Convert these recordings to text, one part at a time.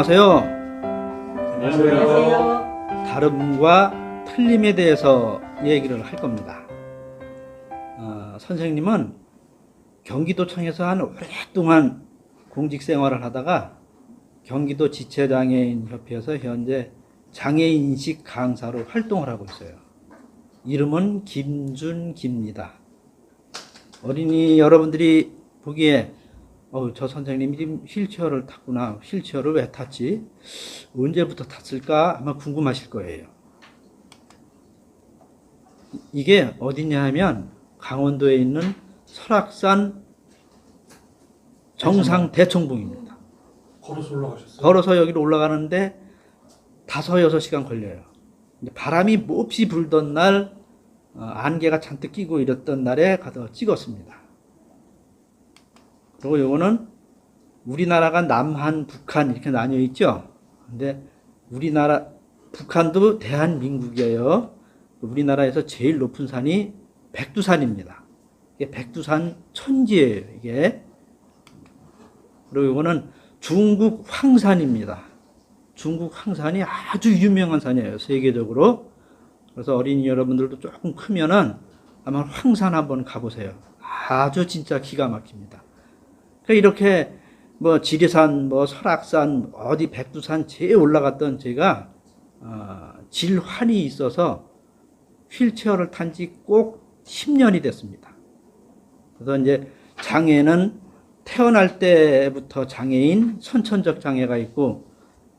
안녕하세요. 안녕하세요. 다름과 틀림에 대해서 얘기를 할 겁니다. 어, 선생님은 경기도청에서 한 오랫동안 공직 생활을 하다가 경기도 지체장애인 협회에서 현재 장애인식 강사로 활동을 하고 있어요. 이름은 김준기입니다. 어린이 여러분들이 보기에 어, 저 선생님이 지금 휠체어를 탔구나. 휠체어를 왜 탔지? 언제부터 탔을까? 아마 궁금하실 거예요. 이게 어디냐 하면 강원도에 있는 설악산 정상 대청봉입니다. 걸어서 올라가셨어요? 걸어서 여기로 올라가는데 다섯 여섯 시간 걸려요. 바람이 몹시 불던 날 어, 안개가 잔뜩 끼고 이랬던 날에 가서 찍었습니다. 그리고 요거는 우리나라가 남한, 북한 이렇게 나뉘어 있죠. 근데 우리나라 북한도 대한민국이에요. 우리나라에서 제일 높은 산이 백두산입니다. 이게 백두산 천지예요. 이게 그리고 이거는 중국 황산입니다. 중국 황산이 아주 유명한 산이에요. 세계적으로. 그래서 어린이 여러분들도 조금 크면은 아마 황산 한번 가보세요. 아주 진짜 기가 막힙니다. 그러니까 이렇게 뭐 지리산, 뭐 설악산, 어디 백두산 제일 올라갔던 제가 어, 질환이 있어서 휠체어를 탄 지 꼭 10년이 됐습니다. 그래서 이제 장애는 태어날 때부터 장애인, 선천적 장애가 있고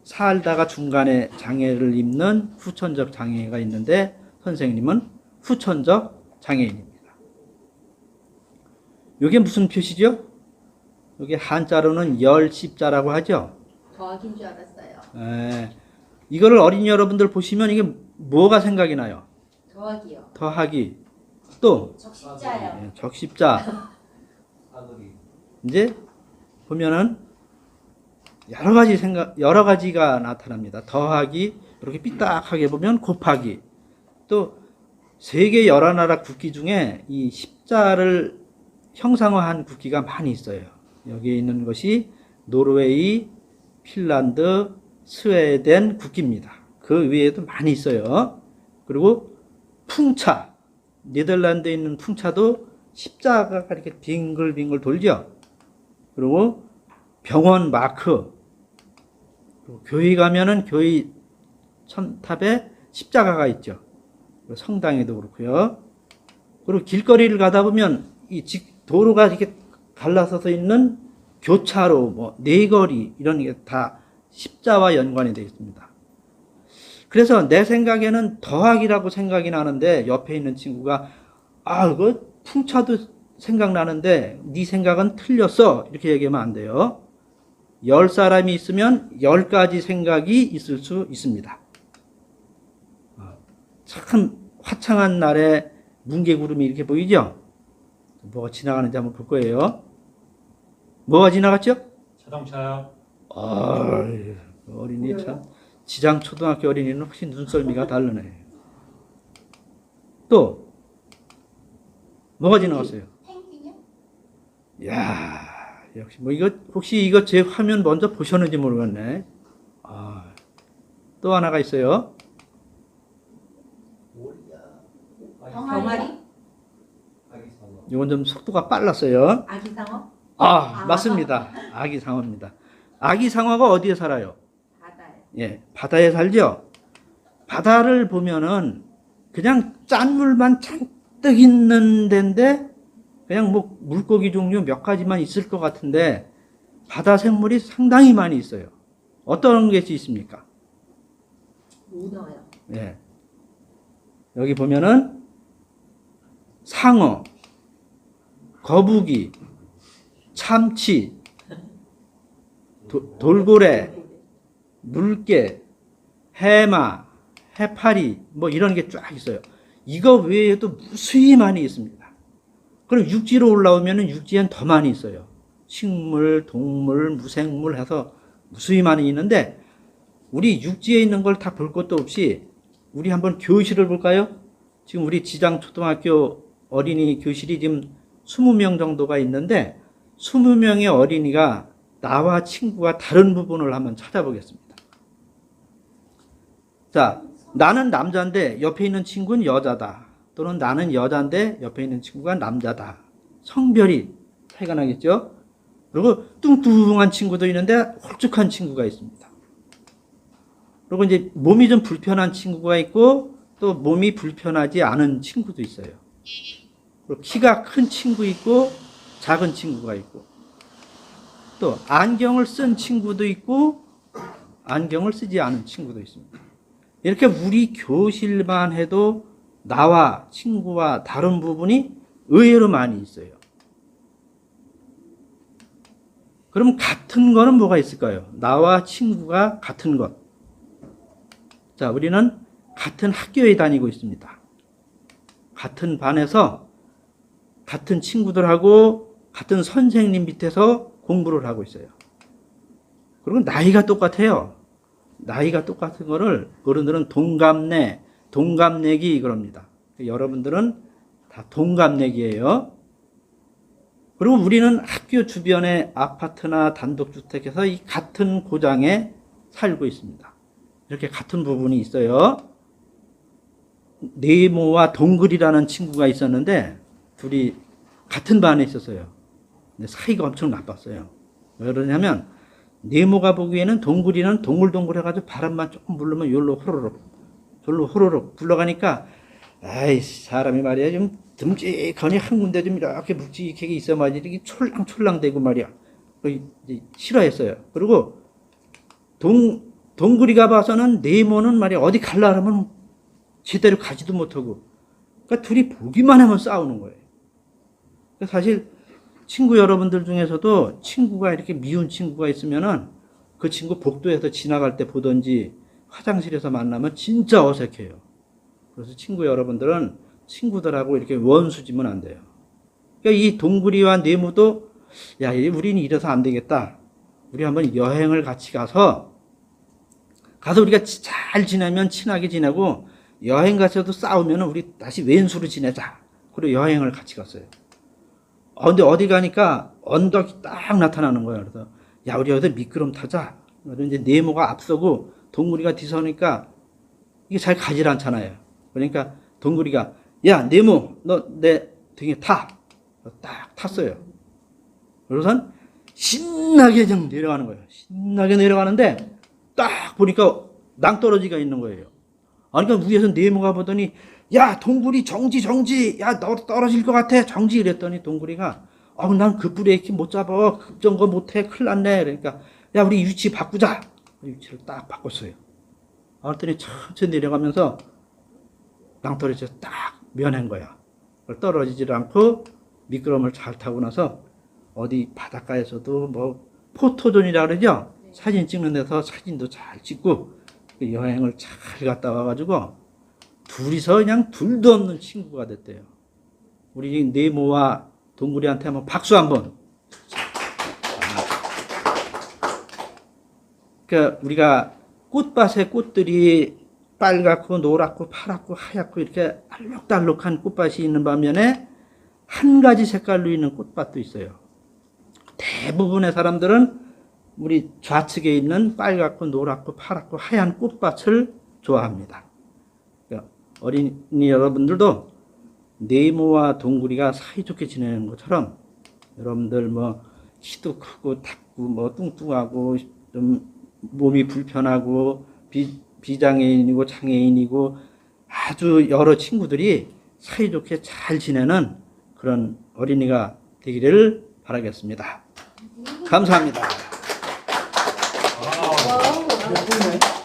살다가 중간에 장애를 입는 후천적 장애가 있는데 선생님은 후천적 장애인입니다. 이게 무슨 표시죠? 이게 한자로는 열 십자라고 하죠. 더하기인 줄 알았어요. 에, 이거를 어린 이 여러분들 보시면 이게 뭐가 생각이 나요? 더하기요. 더하기 또 적십자요. 예, 적십자 이제 보면은 여러 가지 생각 여러 가지가 나타납니다. 더하기 이렇게 삐딱하게 보면 곱하기 또 세계 여러 나라 국기 중에 이 십자를 형상화한 국기가 많이 있어요. 여기에 있는 것이 노르웨이, 핀란드, 스웨덴 국기입니다. 그 외에도 많이 있어요. 그리고 풍차, 네덜란드에 있는 풍차도 십자가가 이렇게 빙글빙글 돌죠. 그리고 병원 마크, 그리고 교회 가면은 교회 천탑에 십자가가 있죠. 성당에도 그렇고요. 그리고 길거리를 가다 보면 이 직- 도로가 이렇게 갈라서서 있는 교차로, 뭐 네거리 이런 게 다 십자와 연관이 되어 있습니다. 그래서 내 생각에는 더하기라고 생각이 나는데 옆에 있는 친구가 아 이거 풍차도 생각나는데 네 생각은 틀렸어 이렇게 얘기하면 안 돼요. 열 사람이 있으면 열 가지 생각이 있을 수 있습니다. 어, 참 화창한 날에 뭉게구름이 이렇게 보이죠? 뭐가 지나가는지 한번 볼 거예요. 뭐가 지나갔죠? 자동차요. 아, 어린이 참 지장 초등학교 어린이는 훨씬 눈썰미가 다르네. 또 뭐가 지나갔어요? 펭귄이요? 야, 역시 뭐 이거 혹시 이거 제 화면 먼저 보셨는지 모르겠네. 아, 또 하나가 있어요. 병아리? 이건 좀 속도가 빨랐어요. 아기상어? 아, 아. 맞습니다. 아기 상어입니다. 아기 상어가 어디에 살아요? 바다요. 예, 바다에 살죠. 바다를 보면은 그냥 짠 물만 잔뜩 있는 데인데 그냥 뭐 물고기 종류 몇 가지만 있을 것 같은데 바다 생물이 상당히 많이 있어요. 어떤 것이 있습니까? 문어요. 예. 여기 보면은 상어, 거북이, 참치, 도- 돌고래, 물개, 해마, 해파리 뭐 이런 게 쫙 있어요. 이거 외에도 무수히 많이 있습니다. 그럼 육지로 올라오면은 육지엔 더 많이 있어요. 식물, 동물, 무생물 해서 무수히 많이 있는데 우리 육지에 있는 걸 다 볼 것도 없이 우리 한번 교실을 볼까요? 지금 우리 지장 초등학교 어린이 교실이 지금 20명 정도가 있는데 20명의 어린이가 나와 친구가 다른 부분을 한번 찾아보겠습니다. 자, 나는 남자인데 옆에 있는 친구는 여자다. 또는 나는 여자인데 옆에 있는 친구가 남자다. 성별이 차이가 나겠죠? 그리고 뚱뚱한 친구도 있는데 홀쭉한 친구가 있습니다. 그리고 이제 몸이 좀 불편한 친구가 있고 또 몸이 불편하지 않은 친구도 있어요. 그리고 키가 큰 친구 있고 작은 친구가 있고 또 안경을 쓴 친구도 있고 안경을 쓰지 않은 친구도 있습니다. 이렇게 우리 교실만 해도 나와 친구와 다른 부분이 의외로 많이 있어요. 그럼 같은 거는 뭐가 있을까요? 나와 친구가 같은 것. 자, 우리는 같은 학교에 다니고 있습니다. 같은 반에서 같은 친구들하고 같은 선생님 밑에서 공부를 하고 있어요. 그리고 나이가 똑같아요. 나이가 똑같은 거를 어른들은 동갑내, 동갑내기 그럽니다. 여러분들은 다 동갑내기예요. 그리고 우리는 학교 주변의 아파트나 단독주택에서 이 같은 고장에 살고 있습니다. 이렇게 같은 부분이 있어요. 네모와 동글이라는 친구가 있었는데 둘이 같은 반에 있었어요. 사이가 엄청 나빴어요. 왜 그러냐면 네모가 보기에는 동글이는 동글동글 해가지고 바람만 조금 불르면 요로 호로록 절로 호로록 굴러가니까 아이 사람이 말이야 좀 듬직하니 한 군데 좀 이렇게 묵직하게 있어야지 이렇게 촐랑촐랑대고 말이야. 싫어했어요. 그리고 동 동굴이가 봐서는 네모는 말이야 어디 갈라 하면 제대로 가지도 못하고 그러니까 둘이 보기만 하면 싸우는 거예요. 그러니까 사실 친구 여러분들 중에서도 친구가 이렇게 미운 친구가 있으면은 그 친구 복도에서 지나갈 때 보던지 화장실에서 만나면 진짜 어색해요. 그래서 친구 여러분들은 친구들하고 이렇게 원수지면 안 돼요. 그러니까 이 동굴이와 네모도 야, 이 우리는 이래서 안 되겠다. 우리 한번 여행을 같이 가서 가서 우리가 지- 잘 지내면 친하게 지내고 여행 가서도 싸우면 우리 다시 왼수로 지내자. 그리고 여행을 같이 갔어요. 어, 근데 어디 가니까 언덕이 딱 나타나는 거예요. 그래서 야, 우리 여기서 미끄럼 타자. 그래서 이제 네모가 앞서고 동굴이가 뒤서니까 이게 잘 가질 않잖아요. 그러니까 동굴이가 야, 네모, 너 내 등에 타. 딱 탔어요. 그러고선 신나게 좀 내려가는 거예요. 신나게 내려가는데 딱 보니까 낭떠러지가 있는 거예요. 아니, 그러니까 위에서 네모가 보더니 야, 동굴이 정지, 정지. 야, 너 떨어질 것 같아. 정지. 이랬더니 동굴이가 아, 난그 브레이크 못 잡아. 급정거 못 해. 큰일 났네. 그러니까 야, 우리 위치 바꾸자. 위치를 딱 바꿨어요. 그랬더니 천천히 내려가면서 낭떠러지에 딱 면한 거야. 떨어지질 않고 미끄럼을 잘 타고 나서 어디 바닷가에서도 뭐 포토존이라 그러죠? 사진 찍는 데서 사진도 잘 찍고 그 여행을 잘 갔다 와가지고 둘이서 그냥 둘도 없는 친구가 됐대요. 우리 네모와 동굴이한테 한번 박수 한번. 그러니까 우리가 꽃밭에 꽃들이 빨갛고 노랗고 파랗고 하얗고 이렇게 알록달록한 꽃밭이 있는 반면에 한 가지 색깔로 있는 꽃밭도 있어요. 대부분의 사람들은 우리 좌측에 있는 빨갛고 노랗고 파랗고 하얀 꽃밭을 좋아합니다. 어린이 여러분들도 네모와 동굴이가 사이좋게 지내는 것처럼 여러분들 뭐 키도 크고 탁고 뭐 뚱뚱하고 좀 몸이 불편하고 비, 비장애인이고 장애인이고 아주 여러 친구들이 사이좋게 잘 지내는 그런 어린이가 되기를 바라겠습니다. 감사합니다. 아, 예쁘네.